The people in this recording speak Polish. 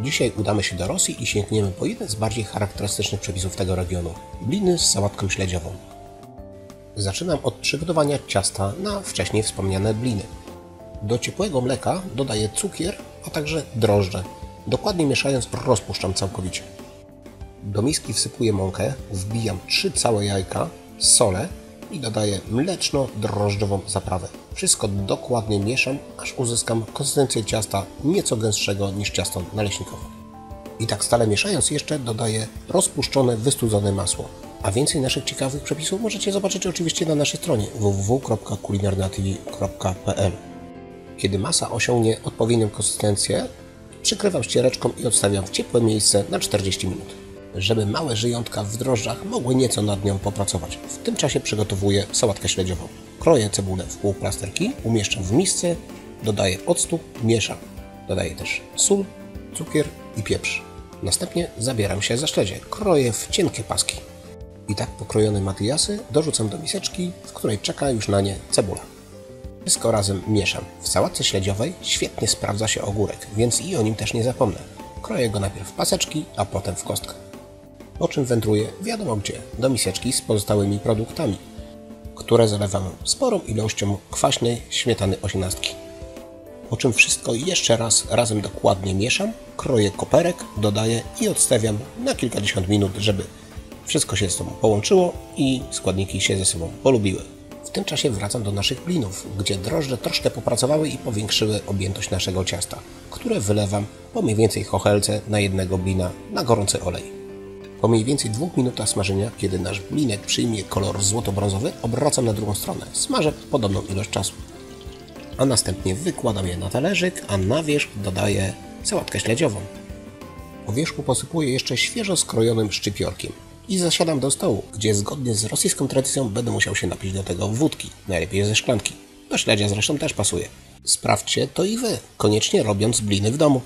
Dzisiaj udamy się do Rosji i sięgniemy po jeden z bardziej charakterystycznych przepisów tego regionu bliny z sałatką śledziową. Zaczynam od przygotowania ciasta na wcześniej wspomniane bliny. Do ciepłego mleka dodaję cukier, a także drożdże. Dokładnie mieszając rozpuszczam całkowicie. Do miski wsypuję mąkę, wbijam 3 całe jajka, solę i dodaję mleczno-drożdżową zaprawę. Wszystko dokładnie mieszam, aż uzyskam konsystencję ciasta nieco gęstszego niż ciasto naleśnikowe. I tak stale mieszając jeszcze dodaję rozpuszczone, wystudzone masło. A więcej naszych ciekawych przepisów możecie zobaczyć oczywiście na naszej stronie www.kulinarnatv.pl Kiedy masa osiągnie odpowiednią konsystencję, przykrywam ściereczką i odstawiam w ciepłe miejsce na 40 minut żeby małe żyjątka w drożdżach mogły nieco nad nią popracować. W tym czasie przygotowuję sałatkę śledziową. Kroję cebulę w pół plasterki, umieszczam w misce, dodaję octu, mieszam. Dodaję też sól, cukier i pieprz. Następnie zabieram się za śledzie. Kroję w cienkie paski. I tak pokrojone matyjasy dorzucam do miseczki, w której czeka już na nie cebula. Wszystko razem mieszam. W sałatce śledziowej świetnie sprawdza się ogórek, więc i o nim też nie zapomnę. Kroję go najpierw w paseczki, a potem w kostkę po czym wędruję wiadomo gdzie, do miseczki z pozostałymi produktami, które zalewam sporą ilością kwaśnej śmietany osiemnastki. Po czym wszystko jeszcze raz razem dokładnie mieszam, kroję koperek, dodaję i odstawiam na kilkadziesiąt minut, żeby wszystko się ze sobą połączyło i składniki się ze sobą polubiły. W tym czasie wracam do naszych blinów, gdzie drożdże troszkę popracowały i powiększyły objętość naszego ciasta, które wylewam po mniej więcej chochelce na jednego blina na gorący olej. Po mniej więcej dwóch minutach smażenia, kiedy nasz blinek przyjmie kolor złoto-brązowy, obracam na drugą stronę. Smażę podobną ilość czasu. A następnie wykładam je na talerzyk, a na wierzch dodaję sałatkę śledziową. Po wierzchu posypuję jeszcze świeżo skrojonym szczypiorkiem. I zasiadam do stołu, gdzie zgodnie z rosyjską tradycją będę musiał się napić do tego wódki, najlepiej ze szklanki. Do śledzia zresztą też pasuje. Sprawdźcie to i wy, koniecznie robiąc bliny w domu.